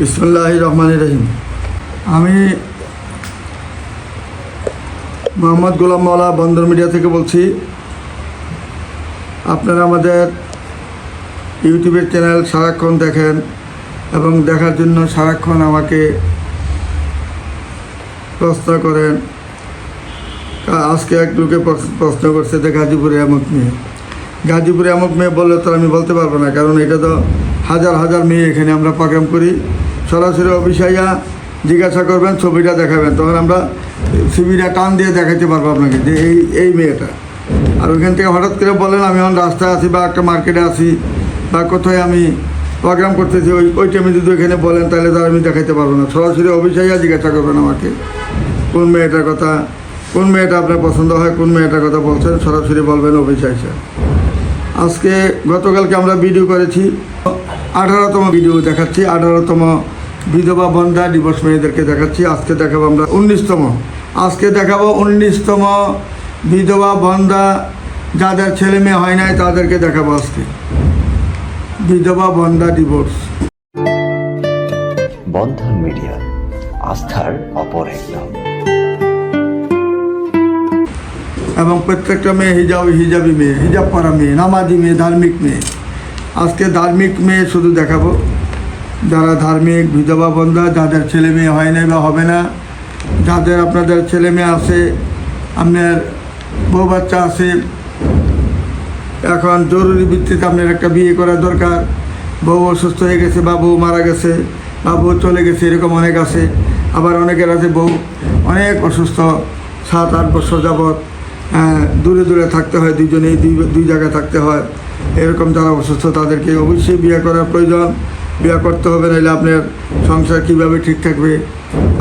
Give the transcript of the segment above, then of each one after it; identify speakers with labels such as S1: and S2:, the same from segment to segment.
S1: বিসমুল্লাহ রহমান রহিম আমি মোহাম্মদ গোলাম মাওলা বন্দর মিডিয়া থেকে বলছি, আপনারা আমাদের ইউটিউবের চ্যানেল সারাক্ষণ দেখেন এবং দেখার জন্য সারাক্ষণ আমাকে প্রশ্ন করেন। আজকে এক লোকে প্রশ- প্রশ্ন করছে যে গাজীপুরে এমক মেয়ে। গাজীপুরে এমক মেয়ে বললে তো আমি বলতে পারব না, কারণ এটা তো হাজার হাজার মেয়ে এখানে আমরা প্রোগ্রাম করি। সরাসরি অফিসাইয়া জিজ্ঞাসা করবেন, ছবিটা দেখাবেন। তখন আমরা ছবিটা টান দিয়ে দেখাতে পারব আপনাকে, যে এই এই মেয়েটা। আর ওইখান থেকে হঠাৎ করে বলেন আমি এখন রাস্তায় আছি বা একটা মার্কেটে আছি বা কোথায় আমি প্রোগ্রাম করতেছি, ওই ওই টাইমে যদি ওইখানে বলেন, তাহলে তার আমি দেখাতে পারব না। সরাসরি অফিসাইয়া জিজ্ঞাসা করবেন আমাকে, কোন মেয়েটার কথা, কোন মেয়েটা আপনার পছন্দ হয়, কোন মেয়েটার কথা বলছেন? সরাসরি বলবেন, অফিসে এসে আজকে গতকালকে আমরা ভিডিও করেছি, আঠারোতম ভিডিও দেখাচ্ছি, আঠারোতম বিধবা বন্ধা ডিভোর্স মেয়েদেরকে দেখাচ্ছি আজকে দেখাবো আমরা উনিশতম। আজকে দেখাবো উনিশতম বিধবা বন্ধা যাদের ছেলে মেয়ে হয় নাই তাদেরকে দেখাবো আজকে। বিধবা বন্ধা ডিভোর্স
S2: বন্ধন মিডিয়া আস্থার অপর এক নাম
S1: এবং প্রত্যেকটা মেয়ে হিজাব হিজাবি মেয়ে হিজাব পরা মেয়ে নামাজি মেয়ে ধার্মিক মেয়ে। আজকে ধার্মিক মেয়ে শুধু দেখাবো। যারা ধার্মিক বিধবা বন্ধা যাদের ছেলে মেয়ে হয় নাই বা হবে না যাদের আপনাদের ছেলে মেয়ে আছে আপনার বউ বাচ্চা আছে এখন জরুরি ভিত্তিতে আপনার একটা বিয়ে করা দরকার। বউ অসুস্থ হয়ে গেছে বা বউ মারা গেছে বা বউ চলে গেছে এরকম অনেক আছে। আবার অনেকের আছে বউ অনেক অসুস্থ সাত আট বছর যাবৎ আহ, দূরে দূরে থাকতে হয় দুজনেই দুই দুই জায়গায় থাকতে হয়। এরকম যারা অসুস্থ তাদেরকে অবশ্যই বিয়ে করার প্রয়োজন। বিয়ে করতে হবে, নাহলে আপনার সংসার কীভাবে ঠিক থাকবে?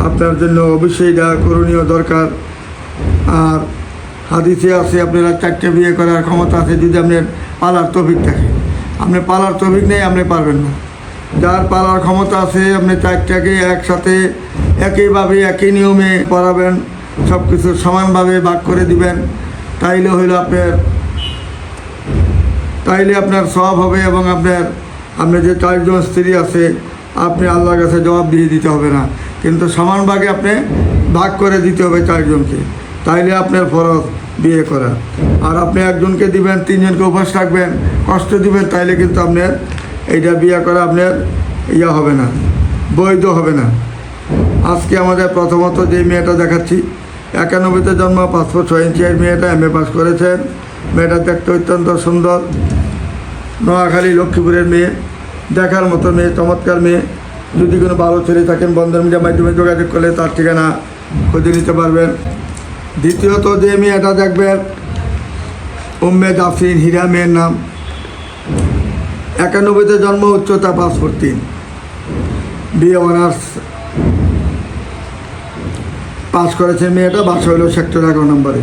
S1: আপনার জন্য অবশ্যই এটা করণীয় দরকার। আর হাদিসে আছে, আপনারা চারটে বিয়ে করার ক্ষমতা আছে, যদি আপনার পালার তফিক থাকে। আপনি পালার তফিক নেই, আপনি পারবেন না। যার পালার ক্ষমতা আছে, আপনি চারটাকে একসাথে একইভাবে, একই নিয়মে পড়াবেন সব কিছু সমানভাবে ভাগ করে দিবেন। তাইলে হইল আপনার তাইলে আপনার সব হবে এবং আপনার আপনার যে চারজন স্ত্রী আছে, আপনি আল্লাহর কাছে জবাব দিয়ে দিতে হবে না। কিন্তু সমান ভাগে আপনি ভাগ করে দিতে হবে চারজনকে। তাইলে আপনার ফরজ বিয়ে করা। আর আপনি একজনকে দিবেন, তিনজনকে উপবাস রাখবেন, কষ্ট দিবেন, তাইলে কিন্তু আপনার এইটা বিয়ে করা আপনার ইয়া হবে না, বৈধ হবে না। আজকে আমাদের প্রথমত যে মেয়েটা দেখাচ্ছি, একানব্বইতে জন্ম পাসপোর্ট ছয় ইঞ্চির মেয়েটা এম এ পাস করেছেন। মেয়েটা দেখতে অত্যন্ত সুন্দর। নোয়াখালী, লক্ষ্মীপুরের মেয়ে, দেখার মতো মেয়ে, চমৎকার মেয়ে। যদি কোনো ভালো ছেলে থাকেন, বন্ধন মিডিয়ার মাধ্যমে যোগাযোগ করলে তার ঠিকানা খুঁজে নিতে পারবেন। দ্বিতীয়ত যে মেয়েটা দেখবেন উম্মেদ আফরিন হীরা মেয়ের নাম। একানব্বইতে জন্ম, উচ্চতা পাসপোর্ট তিন। বিএ অনার্স পাস করেছে মেয়েটা, বাসা হলো সেক্টর এগারো নম্বরে।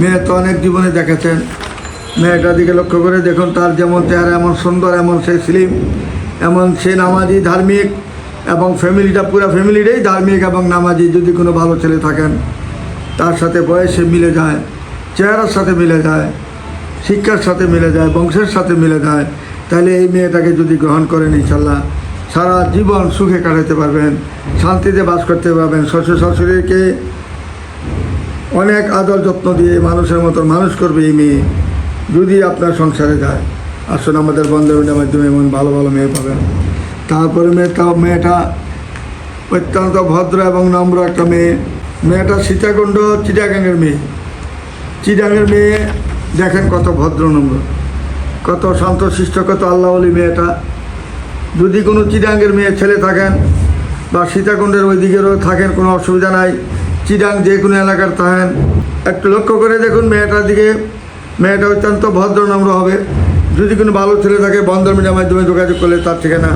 S1: মেয়ে তো অনেক জীবনে দেখেছেন। মেয়েটার দিকে লক্ষ্য করে দেখুন, তার যেমন চেহারা, এমন সুন্দর, এমন সে স্লিম এমন সে নামাজি, ধার্মিক এবং ফ্যামিলিটা পুরো ফ্যামিলিটাই ধার্মিক এবং নামাজি। যদি কোনো ভালো ছেলে থাকেন, তার সাথে বয়সে মিলে যায়, চেহারার সাথে মিলে যায়, শিক্ষার সাথে মিলে যায়, বংশের সাথে মিলে যায়, তাহলে এই মেয়েটাকে যদি গ্রহণ করেন ইনশাল্লাহ, সারা জীবন সুখে কাটাতে পারবেন, শান্তিতে বাস করতে পারবেন। শ্বশুর শাশুড়িকে অনেক আদর যত্ন দিয়ে মানুষের মতো মানুষ করবে এই মেয়ে। যদি আপনার সংসারে যায়, আসুন আমাদের বন্ধুদের মাধ্যমে এমন ভালো ভালো মেয়ে পাবেন। তারপরে মেয়ে মেয়েটা মেয়েটা অত্যন্ত ভদ্র এবং নম্র একটা মেয়ে। মেয়েটা সীতাকুণ্ড চিটাগাঙ্গের মেয়ে। চিটাঙ্গের মেয়ে, দেখেন কত ভদ্র নম্র, কত শান্তশিষ্ট, কত আল্লাহলি মেয়েটা। যদি কোনো চিটাঙ্গের মেয়ে ছেলে থাকেন বা সীতাকুণ্ডের ওই দিকেরও থাকেন, কোনো অসুবিধা নাই। চিটাং যে কোনো এলাকার থাকেন। একটু লক্ষ্য করে দেখুন মেয়েটার দিকে। মেয়েটা অত্যন্ত ভদ্র নম্র হবে। যদি কোনো ভালো ছেলে থাকে, বন্ধন মিডিয়ার মাধ্যমে যোগাযোগ করলে তার ঠিকানা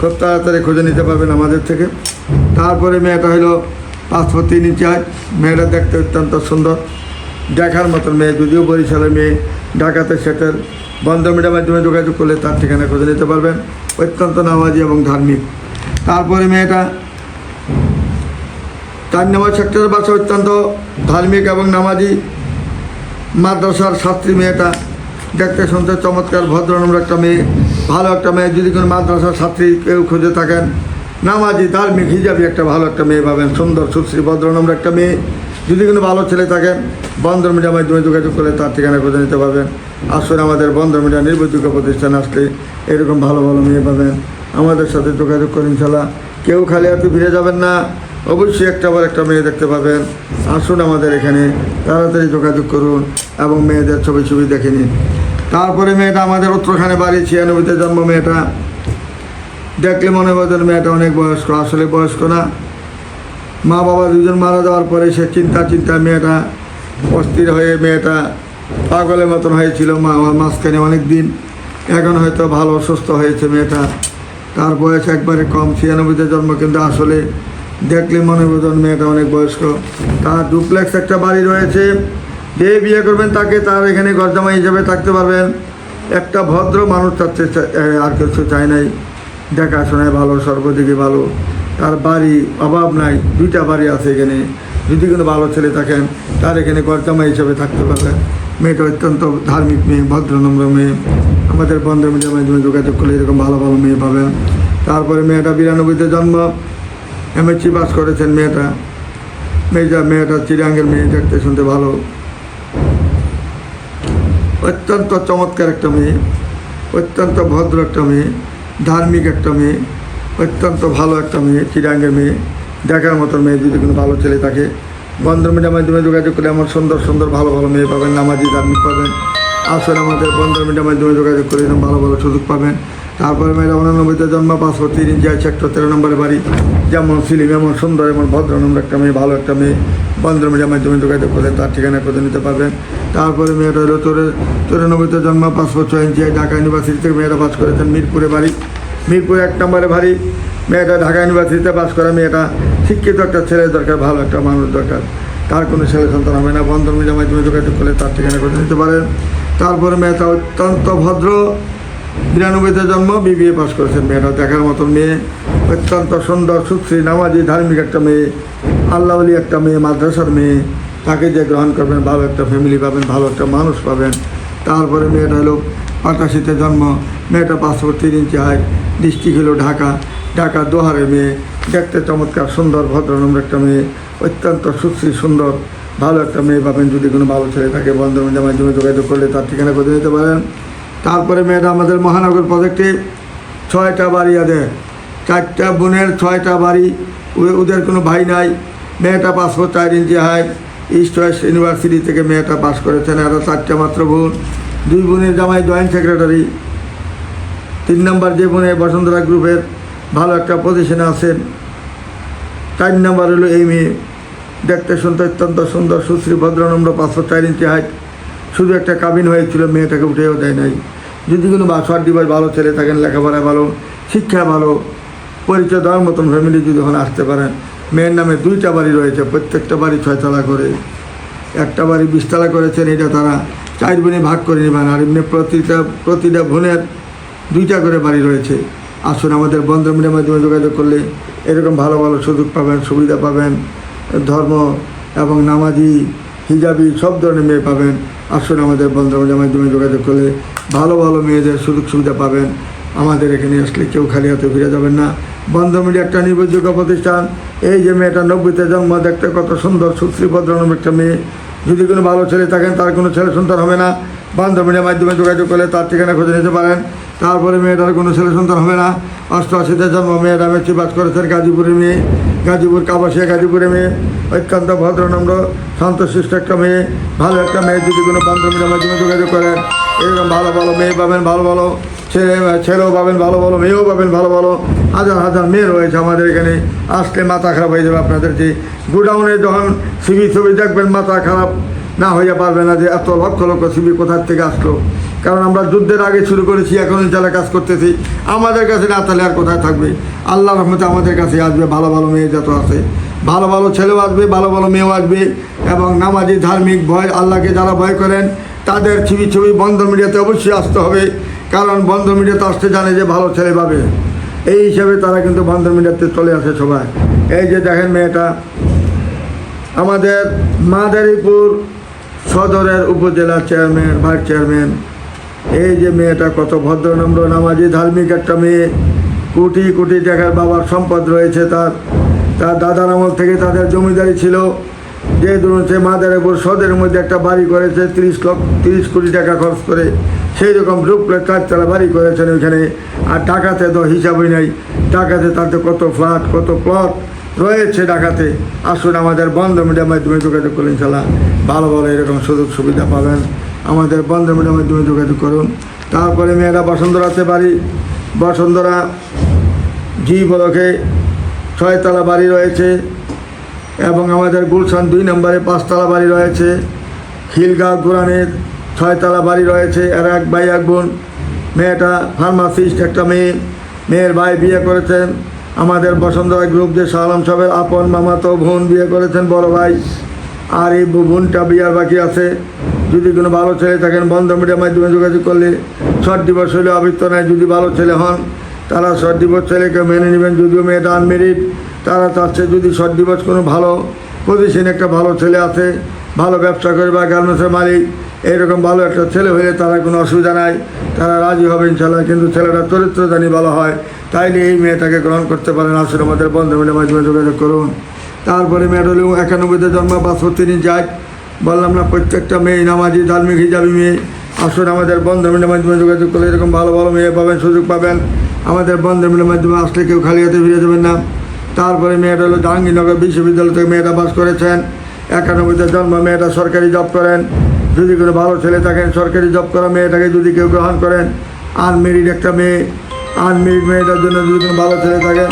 S1: খুব তাড়াতাড়ি খুঁজে নিতে পারবেন আমাদের থেকে। তারপরে মেয়েটা হলো পাসপোর্ট তিন ইঞ্চি হয় মেয়েটা দেখতে অত্যন্ত সুন্দর। দেখার মতন মেয়ে, যদিও বরিশালের মেয়ে, ঢাকাতে সেটেল। বন্ধ মিডিয়ার মাধ্যমে যোগাযোগ করলে তার ঠিকানা খুঁজে নিতে পারবেন। অত্যন্ত নামাজি এবং ধার্মিক। তারপরে মেয়েটা চার নম্বর সেক্টরের বাসা অত্যন্ত ধার্মিক এবং নামাজি। মাদ্রাসার ছাত্রী মেয়েটা দেখতে শুনতে চমৎকার ভদ্র নম্র একটা মেয়ে, ভালো একটা মেয়ে। যদি কোনো মাদ্রাসার ছাত্রী কেউ খুঁজে থাকেন, নামাজি, ধার্মিক, হিজাবি একটা ভালো একটা মেয়ে পাবেন, সুন্দর, সুশ্রী, ভদ্রনম্র একটা মেয়ে। যদি কোনো ভালো ছেলে থাকেন বন্ধন মিডিয়ার মাধ্যমে যোগাযোগ করলে তার ঠিকানা খুঁজে নিতে পারবেন। আসলে আমাদের বন্ধন মিডিয়া নির্ভরযোগ্য প্রতিষ্ঠান আসলে এরকম ভালো ভালো মেয়ে পাবেন। আমাদের সাথে যোগাযোগ করেন ইনশাল্লাহ কেউ খালি হাতে ফিরে যাবেন না। অবশ্যই একটা আবার একটা মেয়ে দেখতে পাবেন। আসুন আমাদের এখানে, তাড়াতাড়ি যোগাযোগ করুন এবং মেয়েদের ছবি ছবি দেখে নিন। তারপরে মেয়েটা আমাদের উত্তরখানে বাড়ি, ছিয়ানব্বইতে জন্ম মেয়েটা। দেখলে মনে হবে যেন মেয়েটা অনেক বয়স্ক, আসলে বয়স্ক না। মা বাবা দুজন মারা যাওয়ার পরে সে চিন্তা চিন্তা মেয়েটা অস্থির হয়ে মেয়েটা পাগলের মতন হয়েছিল। মা মাঝখানে অনেক দিন এখন হয়তো ভালো সুস্থ হয়েছে মেয়েটা। তার বয়স একবারে কম, ছিয়ানব্বইতে জন্ম, কিন্তু আসলে দেখলে মনে হবে যেন মেয়েটা অনেক বয়স্ক। তার ডুপ্লেক্স একটা বাড়ি রয়েছে। যে বিয়ে করবেন তাকে তার এখানে গরজামা হিসেবে থাকতে পারবেন। একটা ভদ্র মানুষ চাচ্ছে আর কিছু চায় নাই। দেখাশোনায় ভালো সর্বদিকে ভালো। তার বাড়ি অভাব নাই। দুইটা বাড়ি আছে এখানে। যদি কোনো ভালো ছেলে থাকেন তার এখানে গরজামা হিসেবে থাকতে পারবেন মেয়েটা অত্যন্ত ধার্মিক মেয়ে ভদ্রনম্র মেয়ে। আমাদের বন্ধ মিডিয়ার মাধ্যমে যোগাযোগ করলে এরকম ভালো ভালো মেয়ে পাবেন। তারপরে মেয়েটা বিরানব্বইতে জন্ম। এমএসসি পাস করেছেন মেয়েটা। মেয়েটা মেয়েটা চিরাঙ্গের মেয়ে, দেখতে শুনতে ভালো। অত্যন্ত চমৎকার একটা মেয়ে, অত্যন্ত ভদ্র একটা মেয়ে, ধার্মিক একটা মেয়ে, অত্যন্ত ভালো একটা মেয়ে, চিরাঙ্গের মেয়ে। দেখার মতো মেয়ে, যদি কোনো ভালো ছেলে থাকে। বন্ধন মিডিয়ার মাধ্যমে যোগাযোগ করে আমার সুন্দর সুন্দর, ভালো ভালো মেয়ে পাবেন, নামাজি, ধার্মিক পাবেন। আসলে আমাদের বন্ধন মিডিয়ার মাধ্যমে যোগাযোগ করে ভালো ভালো সুযোগ পাবেন। তারপরে মেয়েরা উনানব্বইতে জন্ম পাসপোর্ট তিন ইঞ্চি আছে একটা তেরো নম্বরের বাড়ি। যেমন সিলিম এমন সুন্দর, এমন ভদ্র নম্বর একটা মেয়ে, ভালো একটা মেয়ে। বন্ধন মিডিয়ার মাধ্যমে যোগাযোগ করলে তার ঠিকানা করে নিতে পারবেন। তারপরে মেয়েটা হলো চৌরে চৌরানব্বইতে জন্ম পাসপোর্ট ছয় ইঞ্চি ঢাকা ইউনিভার্সিটি থেকে মেয়েরা পাস করেছেন মিরপুরে বাড়ি। মিরপুর এক নম্বরে বাড়ি মেয়েটা ঢাকা ইউনিভার্সিটিতে পাস করা মেয়েটা। শিক্ষিত একটা ছেলে দরকার, ভালো একটা মানুষ দরকার। তার কোনো ছেলে সন্তান হবে না। বন্ধন মিডিয়ার মাধ্যমে যোগাযোগ করলে তার ঠিকানা করে নিতে পারেন। তারপরে মেয়েটা অত্যন্ত ভদ্র বিরানব্বইতে জন্ম বিবিএ পাশ করেছেন মেয়েটা দেখার মতন মেয়ে, অত্যন্ত সুন্দর, সুশ্রী, নামাজি, ধার্মিক একটা মেয়ে আল্লাহলি একটা মেয়ে, মাদ্রাসার মেয়ে, তাকে যে গ্রহণ করবেন, ভালো একটা ফ্যামিলি পাবেন, ভালো একটা মানুষ পাবেন। তারপরে মেয়েটা হলো পাটাশিতে জন্ম, মেয়েটা পাসপোর্ট তিন ইঞ্চি হয় ডিস্ট্রিক্ট হলো ঢাকা ঢাকা দোহারে মেয়ে, দেখতে চমৎকার, সুন্দর, ভদ্রনম্র একটা মেয়ে, অত্যন্ত সুশ্রী, সুন্দর, ভালো একটা মেয়ে পাবেন, যদি কোনো ভালো ছেলে থাকে বন্ধু মাধ্যমে যোগাযোগ করলে তার ঠিকানা করে নিতে পারেন। তারপরে মেয়েটা আমাদের মহানগর প্রজেক্টে ছয়টা বাড়ি আছে। চারটা বোনের ছয়টা বাড়ি ওদের কোনো ভাই নাই। মেয়েটা পাসপোর্ট চার inch high, east west university থেকে মেয়েটা পাস করেছেন আরও চারটা মাত্র বোন। দুই বোনের জামাই জয়েন্ট সেক্রেটারি। তিন নম্বর যে বোনে বসুন্ধরা গ্রুপের ভালো একটা পজিশনে আছেন চার নম্বর হলো এই মেয়ে। দেখতে শুনতে অত্যন্ত সুন্দর, সুশ্রী ভদ্রনম্র পাঁচশো চার ইঞ্চি হাইট শুধু একটা কাবিন হয়েছিল, মেয়েটাকে উঠেও দেয় নাই। যদি কোনো বাসার দিবার ভালো ছেলে থাকেন, লেখাপড়া ভালো, শিক্ষা ভালো, পরিচয় দেওয়ার মতন ফ্যামিলি যদি ওখানে আসতে পারেন, মেয়ের নামে দুইটা বাড়ি রয়েছে, প্রত্যেকটা বাড়ি ছয়তলা করে। একটা বাড়ি বিশতলা করেছেন, এটা তারা চার বোনে ভাগ করে নেবেন। আর এমনি প্রতিটা প্রতিটা বোনের দুইটা করে বাড়ি রয়েছে। আসুন, আমাদের বন্ধ মিডিয়ার মাধ্যমে যোগাযোগ করলে এরকম ভালো ভালো সুযোগ পাবেন, সুবিধা পাবেন। ধর্ম এবং নামাজি হিজাবি, সব ধরনের মেয়ে পাবেন। আসলে আমাদের বন্ধু মিডিয়ার মাধ্যমে যোগাযোগ করলে ভালো ভালো মেয়েদের সুযোগ সুবিধা পাবেন। আমাদের এখানে আসলে কেউ খালি হাতে ফিরে যাবেন না। বন্ধ মিডিয়া একটা নির্ভরযোগ্য প্রতিষ্ঠান। এই যে মেয়েটা নব্বইতে জন্ম, দেখতে কত সুন্দর, সুশ্রী ভদ্রনম একটা মেয়ে। যদি কোনো ভালো ছেলে থাকেন, তার কোনো ছেলে সন্তান হবে না। বন্ধ মিডিয়ার মাধ্যমে যোগাযোগ করলে তার ঠিকানা খুঁজে নিতে পারেন। তারপরে মেয়েটার কোনো ছেলে সন্তান হবে না। অষ্টআশিতে জন্ম মেয়েটা মেট্রিক বাস করেছেন গাজীপুরের মেয়ে। গাজীপুর কাবাসিয়া গাজীপুরে মেয়ে। অত্যন্ত ভদ্রনম্র শান্তশিষ্ট একটা মেয়ে। ভালো একটা মেয়ে যদি কোনো বন্ধ মিডিয়ার মাধ্যমে যোগাযোগ করেন। এরকম ভালো ভালো মেয়ে পাবেন, ভালো ভালো ছেলে, ছেলেও পাবেন, ভালো ভালো মেয়েও পাবেন, ভালো ভালো হাজার হাজার মেয়ে রয়েছে আমাদের এখানে। আসলে মাথা খারাপ হয়ে যাবে আপনাদের যে। গোডাউনে যখন সিবি ছবি দেখবেন, মাথা খারাপ। না হইয়া পারবে না যে এত লক্ষ লক্ষ সিবি কোথার থেকে আসলো। কারণ আমরা যুদ্ধের আগে শুরু করেছি, এখন যারা কাজ করতেছি। আমাদের কাছে না তাহলে আর কোথায় থাকবে? আল্লাহ রহমতে আমাদের কাছে আসবে, ভালো ভালো মেয়ে যত আছে। ভালো ভালো ছেলেও আসবে, ভালো ভালো মেয়েও আসবে। এবং নামাজি, ধার্মিক, ভয়, আল্লাহকে যারা ভয় করেন, তাদের ছবি ছবি বন্ধ মিডিয়াতে অবশ্যই আসতে হবে। কারণ বন্ধ মিডিয়াতে আসতে জানে যে ভালো ছেলে পাবে। এই হিসাবে তারা কিন্তু বন্ধ মিডিয়াতে চলে আসে সবাই। এই যে দেখেন মেয়েটা। আমাদের মাদারীপুর সদরের উপজেলা চেয়ারম্যান, ভাইস চেয়ারম্যান, এই যে মেয়েটা কত ভদ্রনম্র নামাজি, ধার্মিক একটা মেয়ে, কোটি কোটি টাকার বাবার সম্পদ রয়েছে তার। তার দাদার আমল থেকে তাদের জমিদারি ছিল। যে ধরুন সে মাদারীপুর সদের মধ্যে একটা বাড়ি করেছে, তিরিশ লক্ষ, তিরিশ কোটি টাকা খরচ করে। সেই রকম রূপলে চারতলা বাড়ি করেছেন ওইখানে। আর টাকাতে তো হিসাবই নাই। টাকাতে তাতে কত ফ্ল্যাট, কত প্লট রয়েছে ঢাকাতে। আসুন আমাদের বন্ধ মিডিয়ার মাধ্যমে যোগাযোগ করুন ইনশাল্লাহ ভালো ভালো এরকম সুযোগ সুবিধা পাবেন। আমাদের বন্ধ মিডিয়ার মাধ্যমে যোগাযোগ করুন। তারপরে মেয়েরা বসুন্ধরাতে বাড়ি। বসুন্ধরা জি বলকে ছয়তলা বাড়ি রয়েছে এবং আমাদের গুলশান দুই নম্বরে পাঁচতলা বাড়ি রয়েছে। খিলগাঁও গোরানের ছয়তলা বাড়ি রয়েছে। আর এক ভাই, এক বোন। মেয়েটা ফার্মাসিস্ট একটা মেয়ে। মেয়ের ভাই বিয়ে করেছেন। আমাদের বসন্তরা গ্রুপ যে সালাম সাহেবের আপন মামাতো বোন বিয়ে করেছেন বড় ভাই। আর এই বোনটা বিয়ার বাকি আছে। যদি কোনো ভালো ছেলে থাকেন বন্ধ মিডিয়ার মাধ্যমে যোগাযোগ করলে শর্ট দিবস হলে আবৃত্ত নেয় যদি ভালো ছেলে হন, তারা শর্ট দিবস ছেলেকে মেনে নেবেন। যদিও মেয়েটা আনমেরিড তারা চাচ্ছে যদি শর্ট দিবস কোনো ভালো পজিশনে একটা ভালো ছেলে আছে, ভালো ব্যবসা করে বা গার্মেন্টসের মালিক, এইরকম ভালো একটা ছেলে হলে তারা কোনো অসুবিধা নাই। তারা রাজি হবে ইনশাল্লাহ। কিন্তু ছেলেটা চরিত্র জানি ভালো হয়। তাইলে এই মেয়েটাকে গ্রহণ করতে পারেন আসলে আমাদের বন্ধু মিলে মাধ্যমে যোগাযোগ করুন। তারপরে মেয়েটা হলেও একানব্বইতে জন্ম, বাষট্টি তিনি যায়। বললাম, না, প্রত্যেকটা মেয়ে নামাজি, ধার্মিক হিসাবে মেয়ে। আসুন আমাদের বন্ধু মিলের মাধ্যমে যোগাযোগ করলে এরকম ভালো ভালো মেয়ে পাবেন, সুযোগ পাবেন। আমাদের বন্ধু মিলের মাধ্যমে আসলে কেউ খালি হাতে ফিরে যাবেন না। তারপরে মেয়েটা হলো জাহাঙ্গীরনগর বিশ্ববিদ্যালয় থেকে মেয়েটা বাস করেছেন। একানব্বইতে জন্ম, মেয়েটা সরকারি জব করেন। যদি কোনো ভালো ছেলে থাকেন, সরকারি জব করা মেয়েটাকে যদি কেউ গ্রহণ করেন আনমেরিড একটা মেয়ে। আনমেরিড মেয়েটার জন্য যদি কোনো ভালো ছেলে থাকে,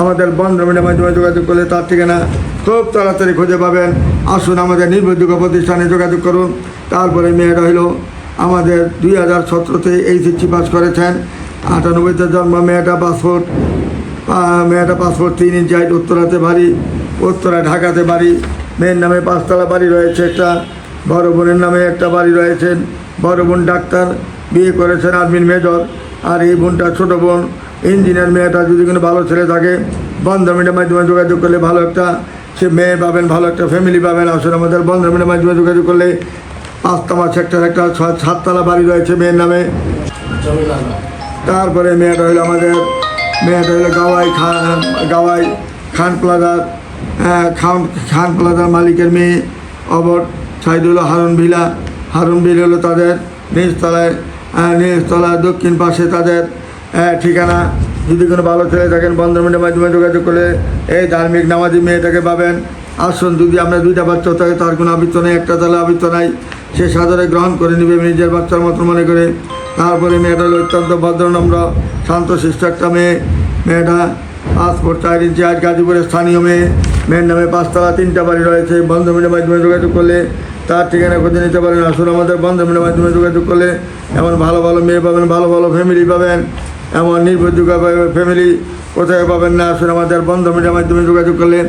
S1: আমাদের বন্ধ মিডিয়ার মাধ্যমে যোগাযোগ করলে তার ঠিকানা খুব তাড়াতাড়ি খুঁজে পাবেন। আসুন আমাদের নির্ভরযোগ্য প্রতিষ্ঠানে যোগাযোগ করুন। তারপরে মেয়েটা হলো আমাদের দুই হাজার সতেরোতে এইচএসসি পাস করেছেন। আটানব্বইতে জন্ম, মেয়েটা পাসপোর্ট মেয়েটা পাসপোর্ট তিন ইঞ্চ হাইট উত্তরাতে বাড়ি, উত্তরা ঢাকাতে বাড়ি। মেয়ের নামে পাঁচতলা বাড়ি রয়েছে একটা, বড় বোনের নামে একটা বাড়ি রয়েছেন বড় বোন ডাক্তার, বিয়ে করেছেন আর্মির মেজর। আর এই বোনটা ছোট বোন ইঞ্জিনিয়ার মেয়েটা যদি কোনো ভালো ছেলে থাকে বন্ধ মিডিয়ার মাধ্যমে যোগাযোগ করলে ভালো একটা, সে মেয়ে পাবেন, ভালো একটা ফ্যামিলি পাবেন। আসলে আমাদের বন্ধ মিডিয়ার মাধ্যমে যোগাযোগ করলে পাঁচতলা সেক্টর একটা সাততলা বাড়ি রয়েছে মেয়ের নামে। তারপরে মেয়েটা হলো আমাদের, মেয়েটা হলো গাওয়াই খান গাওয়াই খান প্লাজার খান খান প্লাজার মালিকের মেয়ে অবর সাইড হলো হারুন ভিলা। হারুন ভিল হলো তাদের নিজতলায় নিজতলায় দক্ষিণ পাশে তাদের ঠিকানা। যদি কোনো ভালো ছেলে থাকেন বন্ধমিনের মাধ্যমে যোগাযোগ করলে এই ধার্মিক নামাজি মেয়েটাকে পাবেন। আসুন, যদি আমরা দুইটা বাচ্চা থাকে, তার কোনো আবৃত্ত নেই, একটা তাহলে আবৃত্ত নাই। সে সাদরে গ্রহণ করে নেবে, নিজের বাচ্চার মতো মনে করে। তারপরে মেয়েটা হলো অত্যন্ত ভদ্রনম্র শান্তশিষ্ট একটা মেয়ে। মেয়েটা পাসপোর্ট চার ইঞ্চি, আজ গাজীপুরের স্থানীয় মেয়ে। মেয়ের নামে পাঁচতলা, তিনটা বাড়ি রয়েছে। বন্ধমিনের মাধ্যমে যোগাযোগ করলে তার ঠিকানা খুঁজে নিতে পারেন। আসলে আমাদের বন্ধু বন্ধমিনের মাধ্যমে যোগাযোগ করলে এমন ভালো ভালো মেয়ে পাবেন, ভালো ভালো ফ্যামিলি পাবেন, এমন নির্ভরযোগ্য ফ্যামিলি কোথায় পাবেন না। আসলে আমাদের বন্ধমিনের মাধ্যমে যোগাযোগ করলে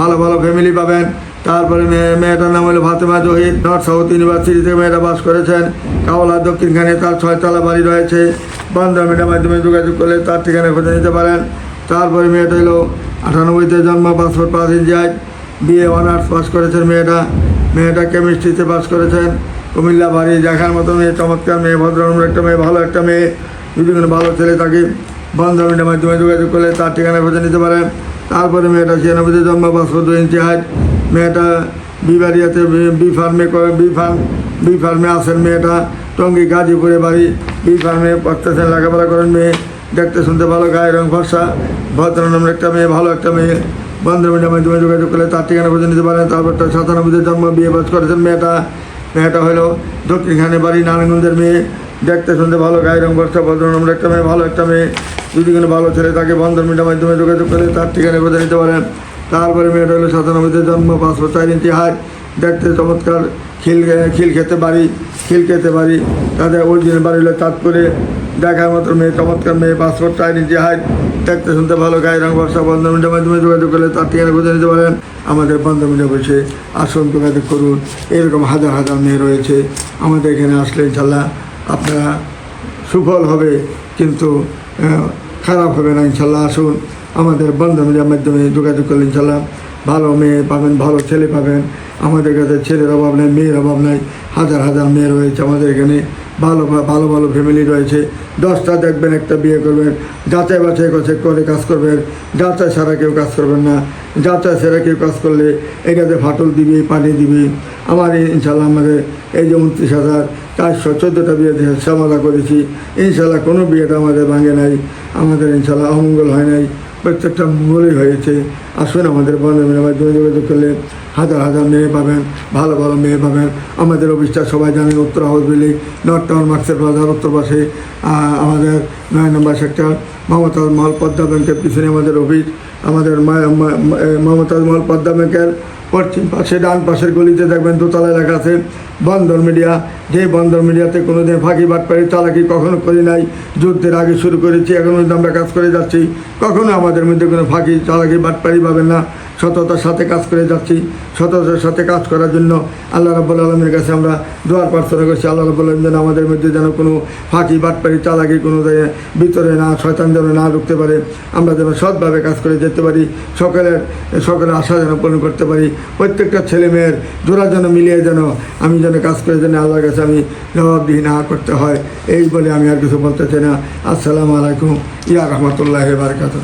S1: ভালো ভালো ফ্যামিলি পাবেন। তারপরে মেয়ে, মেয়েটার নাম হলো Fatema Zahir, north south university থেকে মেয়েটা বাস করেছেন, কাওলা দক্ষিণখানে তার ছয়তলা বাড়ি রয়েছে। বন্ধমিনের মাধ্যমে যোগাযোগ করলে তার ঠিকানা খুঁজে নিতে পারেন। তারপরে মেয়েটা হলো আটানব্বইতে জন্ম, passport pass engineer BA honours pass করেছেন মেয়েটা। মেয়েটা কেমিস্ট্রিতে পাস করেছেন। কুমিল্লা বাড়ি দেখার মতো মেয়ে চমৎকার মেয়ে ভদ্রনম্র একটা মেয়ে, ভালো একটা মেয়ে। যদি কোনো ভালো ছেলে থাকে। বন্ধমিনের মাধ্যমে যোগাযোগ করলে তার ঠিকানা খুঁজে নিতে পারেন তারপরে মেয়েটা ছিয়ানব্বইতে জন্ম পাসপোর্ট দুই ইঞ্চি হাইট মেয়েটা বিবাড়িয়াতে বি ফার্মে বি ফার্ম বি ফার্মে আসেন মেয়েটা। টঙ্গী গাজীপুরে বাড়ি। বি ফার্মে পড়তেছেন, লেখাপড়া করেন মেয়ে। দেখতে শুনতে ভালো, গায়ের রং ফর্সা। ভদ্রনম্র একটা মেয়ে, ভালো একটা মেয়ে। বন্ধমিনের মাধ্যমে যোগাযোগ করলে তার ঠিকানা খুঁজে নিতে পারেন। তারপর তার সাতানব্বইতে জন্ম, বিয়ে বাস করেছেন মেয়েটা। মেয়েটা হলো দক্ষিণখানে বাড়ি, নারায়ণগঞ্জের মেয়ে। দেখতে, শুনতে ভালো গায়ের রং ফর্সা ভদ্রনম্র একটা মেয়ে, ভালো একটা মেয়ে। যদি কোনো ভালো ছেলে তাকে বন্ধমিনের মাধ্যমে যোগাযোগ করলে তার ঠিকানা খুঁজে নিতে পারেন। তারপরে মেয়েটা হলো সাতানব্বইতে জন্ম, পাঁচ বছর, চার ইঞ্চি হাইট। দেখতে চমৎকার, খিল খিল খেতে বাড়ি, খিল খেতে বাড়ি। তাদের অরিজিনাল বাড়ি হলো চাঁদপুরে। দেখার মতো মেয়ে, চমৎকার মেয়ে পাসপোর্ট চার ইঞ্চি হাইট দেখতে শুনতে ভালো, গায়ে রং বর্ষা বন্ধমিনের মাধ্যমে যোগাযোগ করলে তার ঠিকানা খুঁজে নিতে পারেন। আমাদের বন্ধমিনে বসে আসন, যোগাযোগ করুন। এরকম হাজার হাজার মেয়ে রয়েছে আমাদের এখানে আসলে, ইনশাল্লাহ আপনারা সুফল হবে, কিন্তু খারাপ হবে না, ইনশাল্লাহ আসুন। আমাদের বন্ধ মিডিয়ার মাধ্যমে যোগাযোগ করলে, ইনশাল্লাহ ভালো মেয়ে পাবেন, ভালো ছেলে পাবেন। আমাদের কাছে ছেলের অভাব নেই, মেয়ের অভাব নেই। হাজার হাজার মেয়ে রয়েছে আমাদের এখানে। ভালো ভালো ভালো ফ্যামিলি রয়েছে। দশটা দেখবেন, একটা বিয়ে করবেন। যাচাই বাছাই করছে, করে কাজ করবেন। যাচাই ছাড়া কেউ কাজ করবেন না। যাচাই ছাড়া কেউ কাজ করলে এটাতে ফাটল দিবি পানি দিবি। আমার ইনশাল্লাহ আমাদের এই যে উনত্রিশ হাজার চারশো চোদ্দোটা বিয়ে সমাধা করেছি। ইনশাল্লাহ কোনো বিয়েটা আমাদের ভাঙে নাই। আমাদের ইনশাল্লাহ অমঙ্গল হয় নাই। প্রত্যেকটা মঙ্গলই হয়েছে। আসুন আমাদের বন্ধুদের মাধ্যমে যোগাযোগ করলে হাজার হাজার মেয়ে পাবেন, ভালো ভালো মেয়ে পাবেন। আমাদের অফিসটা সবাই জানেন উত্তর হাউস বিল্ডিং, নর্থ টাউন, মার্কসের বাজার, উত্তর পাশে আমাদের নয় নম্বর সেক্টর, মমতাজ মহল পদ্মা ব্যাংকের পিছনে আমাদের অফিস, আমাদের মমতাজ মহল পদ্মা ব্যাংকের পশ্চিম পাশে, ডান পাশের গলিতে দেখবেন দোতলা লেখা আছে, বন্দর মিডিয়া। যে বন্দর মিডিয়াতে কোনো দিন ফাঁকি বাটপাড়ি চালাকি কখনো করি নাই। যুদ্ধের আগে শুরু করেছি, এখনও আমরা কাজ করে যাচ্ছি। কখনো আমাদের মধ্যে কোনো ফাঁকি, চালাকি বাটপাড়ি পাবেন না। সততার সাথে কাজ করে যাচ্ছি। সততার সাথে কাজ করার জন্য আল্লাহ রাব্বুল আলমের কাছে আমরা দোয়ার প্রার্থনা করছি। আল্লাহ রাব্বুল আলম যেন আমাদের মধ্যে যেন কোনো ফাঁকি বাটপাড়ি চালাকি, কোনো ভিতরে না, শয়তান যেন না ঢুকতে পারে। আমরা যেন সৎভাবে কাজ করে যেতে পারি, সকলের সকলের আশা যেন পূরণ করতে পারি। প্রত্যেকটা ছেলে মেয়ের জোড়া যেন মিলিয়ে যেন আমি যেন কাজ করে যেন আল্লাহর কাছে আমি জবাবদিহি না করতে হয়। এই বলে আমি আর কিছু বলতে চাই না। আসসালামু আলাইকুম। ইয়া রহমতুল্লাহ বারকাত